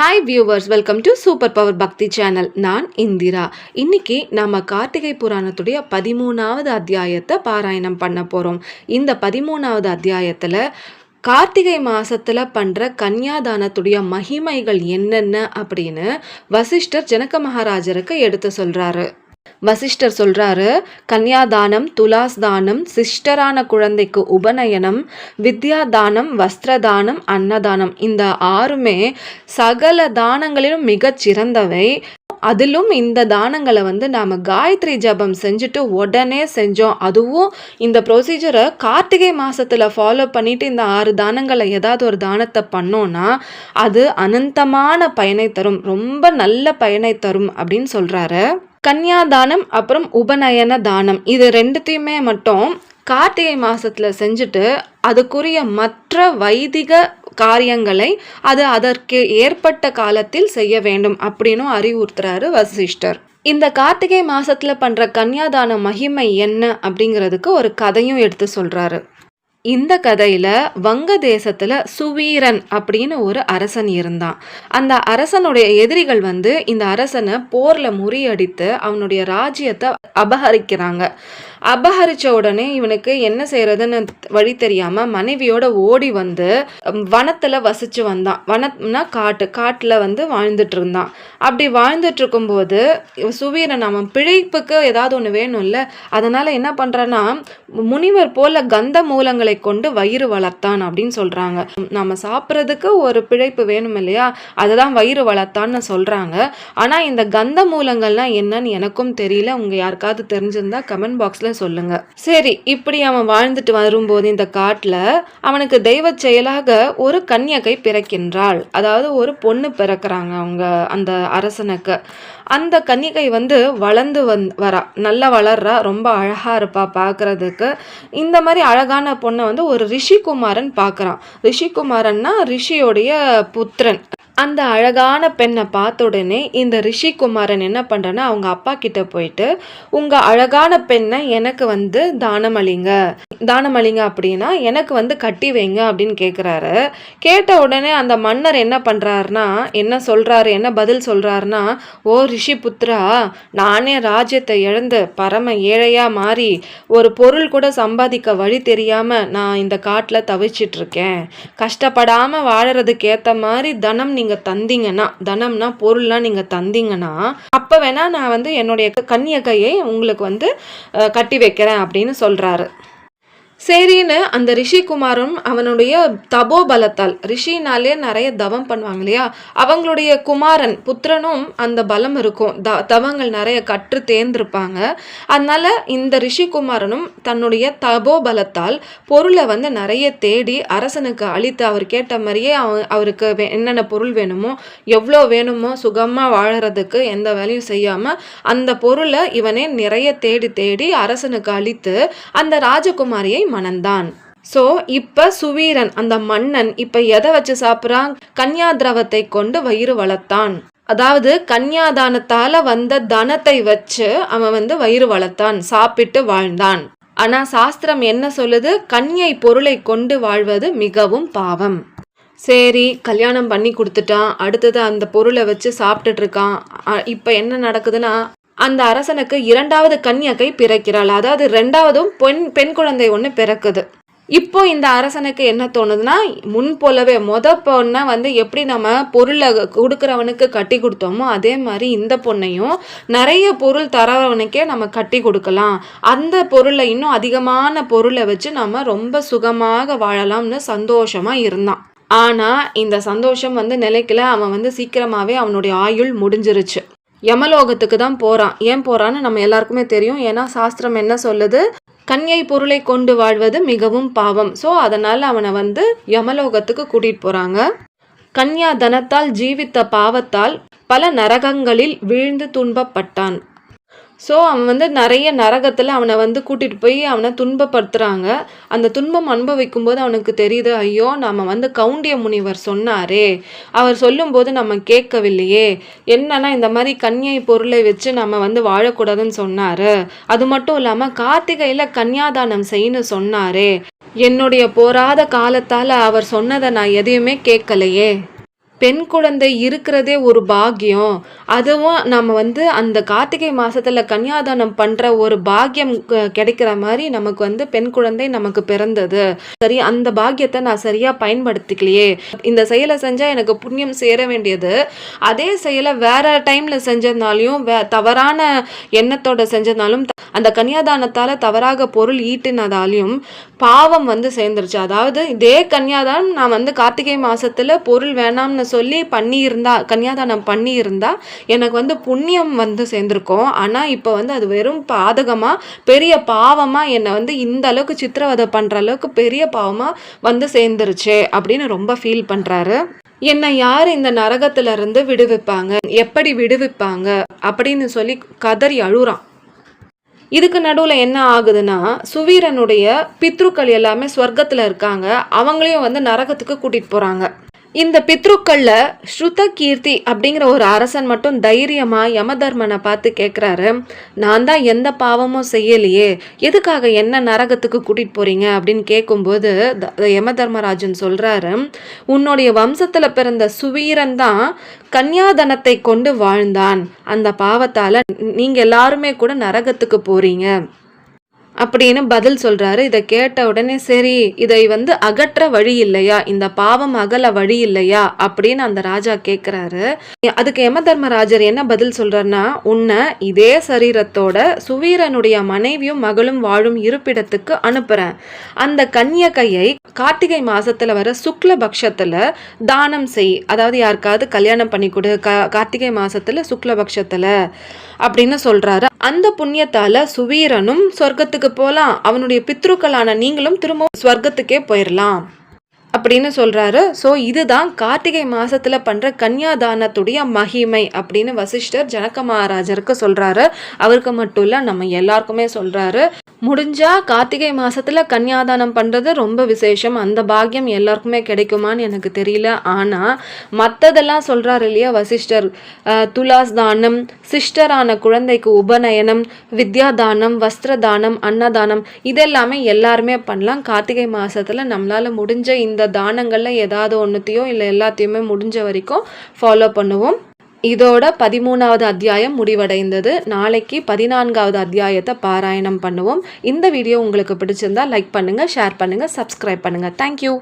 Hi viewers welcome to super power Bhakti channel நான் இந்திரா. இன்னைக்கு நம்ம கார்த்திகை புராணத்துடைய பதிமூணாவது அத்தியாயத்தை பாராயணம் பண்ண போகிறோம் இந்த பதிமூணாவது அத்தியாயத்தில் கார்த்திகை மாசத்துல பண்ற கன்னியாதானத்துடைய மகிமைகள் என்னென்ன அப்படின்னு வசிஷ்டர் ஜனக மகாராஜருக்கு எடுத்து சொல்றாரு. வசிஷ்டர் சொல்றாரு கன்னியாதானம் துலாஸ் தானம் சிஸ்டரான குழந்தைக்கு உபநயனம் வித்யாதானம் வஸ்திரதானம் அன்னதானம் இந்த ஆறுமே சகல தானங்களிலும் மிகச் சிறந்தவை. அதிலும் இந்த தானங்களை வந்து நாம் காயத்ரி ஜபம் செஞ்சுட்டு உடனே செஞ்சோம். அதுவும் இந்த ப்ரொசீஜரை கார்த்திகை மாதத்தில் ஃபாலோ பண்ணிட்டு இந்த ஆறு தானங்களை ஏதாவது ஒரு தானத்தை பண்ணோன்னா அது அனந்தமான பயனை தரும். ரொம்ப நல்ல பயனை தரும் அப்படின்னு சொல்கிறாரு கன்னியாதானம் அப்புறம் உபநயன தானம். இது ரெண்டுத்தையுமே மட்டும் கார்த்திகை மாசத்துல செஞ்சுட்டு அதுக்குரிய மற்ற வைதிக காரியங்களை அது அதற்கு ஏற்பட்ட காலத்தில் செய்ய வேண்டும் அப்படின்னும் அறிவுறுத்துறாரு வசிஷ்டர். இந்த கார்த்திகை மாசத்துல பண்ற கன்னியாதான மகிமை என்ன அப்படிங்கிறதுக்கு ஒரு கதையும் எடுத்து சொல்றாரு. இந்த கதையில வங்க தேசத்தில் சுவீரன் அப்படின்னு ஒரு அரசன் இருந்தான். அந்த அரசனுடைய எதிரிகள் வந்து இந்த அரசனை போர்ல முறியடித்து அவனுடைய ராஜ்யத்தை அபகரிக்கிறாங்க. அபகரிச்ச உடனே இவனுக்கு என்ன செய்யறதுன்னு வழி தெரியாமல் மனைவியோட ஓடி வந்து வனத்தில் வசித்து வந்தான். வனம்னா காட்டு. காட்டில் வந்து வாழ்ந்துட்டு இருந்தான். அப்படி வாழ்ந்துட்டு இருக்கும்போது சுவீரன் அவன் பிழைப்புக்கு ஏதாவது ஒன்று வேணும்ல அதனால் என்ன பண்ணுறேன்னா முனிவர் போல கந்த மூலங்களை கொண்டு வயிறு வளர்த்தான் அப்படின்னு சொல்கிறாங்க நம்ம சாப்பிட்றதுக்கு ஒரு பிழைப்பு வேணும் இல்லையா? அதுதான் வயிறு வளர்த்தான்னு சொல்கிறாங்க ஆனால் இந்த கந்த மூலங்கள்லாம் என்னன்னு எனக்கும் தெரியல. உங்கள் யாருக்காவது தெரிஞ்சிருந்தா கமெண்ட் பாக்ஸில் சொல்லுங்க. சரி இப்படி அவன் வாழ்ந்துட்டு வரும்போது இந்த காட்டுல அவனுக்கு தெய்வ செயலாக ஒரு கன்னியகை பிறக்கின்றாள். அதாவது ஒரு பொண்ணு பிறக்கிறாங்க அவங்க அந்த அரசனுக்கு. அந்த கன்னிகை வந்து வளர்ந்து வந் வரா நல்லா வளர்றா ரொம்ப அழகா இருப்பா பார்க்கறதுக்கு இந்த மாதிரி அழகான பொண்ணை வந்து ஒரு ரிஷிகுமாரன் பார்க்கறான் ரிஷிகுமாரன்னா ரிஷியோடைய புத்திரன். அந்த அழகான பெண்ணை பார்த்த உடனே இந்த ரிஷிகுமாரன் என்ன பண்ணுறன்னா அவங்க அப்பா கிட்ட போயிட்டு உங்கள் அழகான பெண்ணை எனக்கு வந்து தானம் அளிங்க. தானம் அளிங்க அப்படின்னா எனக்கு வந்து கட்டி வைங்க அப்படின்னு கேட்குறாரு கேட்ட உடனே அந்த மன்னர் என்ன பண்ணுறாருனா என்ன சொல்கிறாரு என்ன பதில் சொல்கிறாருன்னா ஓ ரிஷி புத்ரா நானே ராஜ்யத்தை இழந்து பரம ஏழையாக மாறி ஒரு பொருள் கூட சம்பாதிக்க வழி தெரியாமல் நான் இந்த காட்டில் தவிச்சிட்டு இருக்கேன். கஷ்டப்படாமல் வாழறதுக்கு ஏற்ற மாதிரி தனம் நீங்கள் தந்தீங்கன்னா தனம்னா பொருள்லாம் நீங்கள் தந்தீங்கன்னா அப்போ வேணா நான் வந்து என்னுடைய கன்னிய கையை உங்களுக்கு வந்து அஹ், கட்டி வைக்கிறேன் அப்படின்னு சொல்கிறாரு சரின்னு அந்த ரிஷிகுமாரும் அவனுடைய தபோபலத்தால் ரிஷினாலே நிறைய தவம் பண்ணுவாங்க இல்லையா? அவங்களுடைய குமாரன் புத்திரனும் அந்த பலம் இருக்கும். த தவங்கள் நிறைய கற்று தேர்ந்திருப்பாங்க. அதனால இந்த ரிஷிகுமாரனும் தன்னுடைய தபோபலத்தால் பொருளை வந்து நிறைய தேடி அரசனுக்கு அளித்து அவர் கேட்ட மாதிரியே அவ அவருக்கு வே- என்னென்ன பொருள் வேணுமோ எவ்வளோ வேணுமோ சுகமாக வாழறதுக்கு எந்த வேலையும் செய்யாமல் அந்த பொருளை இவனே நிறைய தேடி தேடி அரசனுக்கு அளித்து அந்த ராஜகுமாரியை மணந்தான் ஸோ இப்போ சுவீரன் அந்த மன்னன் இப்போ எதை வச்சு சாப்பிட்றான்? கன்யாதிரவத்தை கொண்டு வயிறு வளர்த்தான். அதாவது கன்யாதானத்தால வந்த தனத்தை வச்சு அவன் வந்து வயிறு வளர்த்தான் சாப்பிட்டு வாழ்ந்தான். ஆனா சாஸ்திரம் என்ன சொல்லுது? கன்யை பொருளை கொண்டு வாழ்வது மிகவும் பாவம். சரி கல்யாணம் பண்ணி கொடுத்துட்டான். அடுத்தது அந்த பொருளை வச்சு சாப்பிட்டுட்டு இருக்கான். இப்போ இப்ப என்ன நடக்குதுன்னா அந்த அரசனுக்கு இரண்டாவது கன்னியகை பிறக்கிறாள். அதாவது ரெண்டாவதும் பெண் பெண் குழந்தை ஒன்று பிறக்குது. இப்போ இந்த அரசனுக்கு என்ன தோணுதுன்னா முன் போலவே மொத பொண்ணை வந்து எப்படி நம்ம பொருளை கொடுக்குறவனுக்கு கட்டி கொடுத்தோமோ அதே மாதிரி இந்த பொண்ணையும் நிறைய பொருள் தரவனுக்கே நம்ம கட்டி கொடுக்கலாம். அந்த பொருளை இன்னும் அதிகமான பொருளை வச்சு நம்ம ரொம்ப சுகமாக வாழலாம்னு சந்தோஷமாக இருந்தான். ஆனால் இந்த சந்தோஷம் வந்து நிலைக்கல. அவன் வந்து சீக்கிரமாகவே அவனுடைய ஆயுள் முடிஞ்சிருச்சு. யமலோகத்துக்கு தான் போகிறான் ஏன் போகிறான்னு நம்ம எல்லாருக்குமே தெரியும். ஏன்னா சாஸ்திரம் என்ன சொல்லுது? கன்யை பொருளை கொண்டு வாழ்வது மிகவும் பாவம். ஸோ அதனால் அவனை வந்து யமலோகத்துக்கு கூட்டிட்டு போகிறாங்க கன்யா தனத்தால் ஜீவித்த பாவத்தால் பல நரகங்களில் வீழ்ந்து துன்பப்பட்டான். ஸோ அவன் வந்து நிறைய நரகத்தில் அவனை வந்து கூட்டிகிட்டு போய் அவனை துன்பப்படுத்துகிறாங்க அந்த துன்பம் அனுபவிக்கும் போது அவனுக்கு தெரியுது ஐயோ நம்ம வந்து கவுண்டிய முனிவர் சொன்னாரே. அவர் சொல்லும்போது நம்ம கேட்கவில்லையே. என்னன்னா இந்த மாதிரி கன்னியை பொருளை வச்சு நம்ம வந்து வாழக்கூடாதுன்னு சொன்னார். அது மட்டும் இல்லாமல் கார்த்திகையில் கன்னியாதானம் செய்யணும் சொன்னாரே. என்னுடைய போராத காலத்தால் அவர் சொன்னதை நான் எதையுமே கேட்கலையே. பெண் குழந்தை இருக்கிறதே ஒரு பாக்கியம். அதுவும் நம்ம வந்து அந்த கார்த்திகை மாதத்தில் கன்னியாதானம் பண்ணுற ஒரு பாக்கியம் கிடைக்கிற மாதிரி நமக்கு வந்து பெண் குழந்தை நமக்கு பிறந்தது. சரி அந்த பாக்கியத்தை நான் சரியாக பயன்படுத்திக்கலையே. இந்த செயலை செஞ்சால் எனக்கு புண்ணியம் சேர வேண்டியது. அதே செயலை வேற டைமில் செஞ்சதுனாலையும் வே தவறான எண்ணத்தோட செஞ்சதுனாலும் த- அந்த கன்னியாதானத்தால் தவறாக பொருள் ஈட்டினதாலையும் பாவம் வந்து சேர்ந்துருச்சு. அதாவது இதே கன்னியாதானம் நான் வந்து கார்த்திகை மாதத்தில் பொருள் வேணாம்னு சொல்லி பண்ணியிருந்தா கன்னியாதானம் பண்ணியிருந்தா எனக்கு வந்து புண்ணியம் வந்து சேர்ந்திருக்கும். ஆனால் இப்போ வந்து அது வெறும் பாதகமாக பெரிய பாவமாக என்னை வந்து இந்த அளவுக்கு சித்திரவதை பண்ணுற அளவுக்கு பெரிய பாவமாக வந்து சேர்ந்துருச்சு அப்படின்னு ரொம்ப ஃபீல் பண்ணுறாரு என்னை யார் இந்த நரகத்திலிருந்து விடுவிப்பாங்க? எப்படி விடுவிப்பாங்க? அப்படின்னு சொல்லி கதறி அழுறான் இதுக்கு நடுவில் என்ன ஆகுதுன்னா சுவீரனுடைய பித்ருக்கள் எல்லாமே ஸ்வர்க்கத்தில் இருக்காங்க. அவங்களையும் வந்து நரகத்துக்கு கூட்டிட்டு போகிறாங்க இந்த பித்ருக்கள்ல ஸ்ருத கீர்த்தி அப்படிங்கிற ஒரு அரசன் மட்டும் தைரியமா யமதர்மனை பார்த்து கேட்குறாரு நான் தான் எந்த பாவமும் செய்யலையே எதுக்காக என்ன நரகத்துக்கு கூட்டிட்டு போறீங்க? அப்படின்னு கேட்கும்போது த- யமதர்மராஜன் சொல்றாரு உன்னுடைய வம்சத்துல பிறந்த சுவீரன் தான் கன்யாதனத்தை கொண்டு வாழ்ந்தான். அந்த பாவத்தால நீங்க எல்லாருமே கூட நரகத்துக்கு போறீங்க. அப்படின்னு பதில் சொல்றாரு. இதை கேட்ட உடனே சரி இதை வந்து அகற்ற வழி இல்லையா? இந்த பாவம் அகல வழி இல்லையா? அப்படின்னு அந்த ராஜா கேட்குறாரு அதுக்கு யம தர்மராஜர் என்ன பதில் சொல்றாருன்னா உன்னை இதே சரீரத்தோட சுவீரனுடைய மனைவியும் மகளும் வாழும் இருப்பிடத்துக்கு அனுப்புறேன். அந்த கன்யகையை கார்த்திகை மாசத்துல வர சுக்ல பக்ஷத்துல தானம் செய். அதாவது யாருக்காவது கல்யாணம் பண்ணி கொடு. கா கார்த்திகை மாசத்துல சுக்லபக்ஷத்துல அப்படின்னு சொல்றாரு. அந்த புண்ணியத்தால சுவீரனும் சொர்க்கத்துக்கு போலாம். அவனுடைய பித்ருக்களான நீங்களும் திரும்ப சொர்க்கத்துக்கே போயிடலாம் அப்படின்னு சொல்கிறாரு ஸோ இதுதான் கார்த்திகை மாதத்தில் பண்ணுற கன்யாதானத்துடைய மகிமை அப்படின்னு வசிஷ்டர் ஜனக மகாராஜருக்கு சொல்கிறாரு அவருக்கு மட்டும் இல்லை நம்ம எல்லாருக்குமே சொல்கிறாரு முடிஞ்சால் கார்த்திகை மாதத்தில் கன்யாதானம் பண்ணுறது ரொம்ப விசேஷம். அந்த பாக்கியம் எல்லாருக்குமே கிடைக்குமான்னு எனக்கு தெரியல. ஆனால் மற்றதெல்லாம் சொல்கிறாரு இல்லையா வசிஷ்டர். துலாஸ் தானம் சிஸ்டரான குழந்தைக்கு உபநயனம் வித்யாதானம் வஸ்திரதானம் அன்னதானம் இதெல்லாமே எல்லாருமே பண்ணலாம். கார்த்திகை மாதத்தில் நம்மளால் முடிஞ்ச இந்த தானங்களில் ஏதாவது ஒன்றுத்தையோ இல்லை எல்லாத்தையுமே முடிஞ்ச வரைக்கும் ஃபாலோ பண்ணுவோம். இதோட பதிமூணாவது அத்தியாயம் முடிவடைந்தது. நாளைக்கு பதினான்காவது அத்தியாயத்தை பாராயணம் பண்ணுவோம். இந்த வீடியோ உங்களுக்கு பிடிச்சிருந்தா லைக் பண்ணுங்க ஷேர் பண்ணுங்க சப்ஸ்கிரைப் பண்ணுங்க. தேங்க்யூ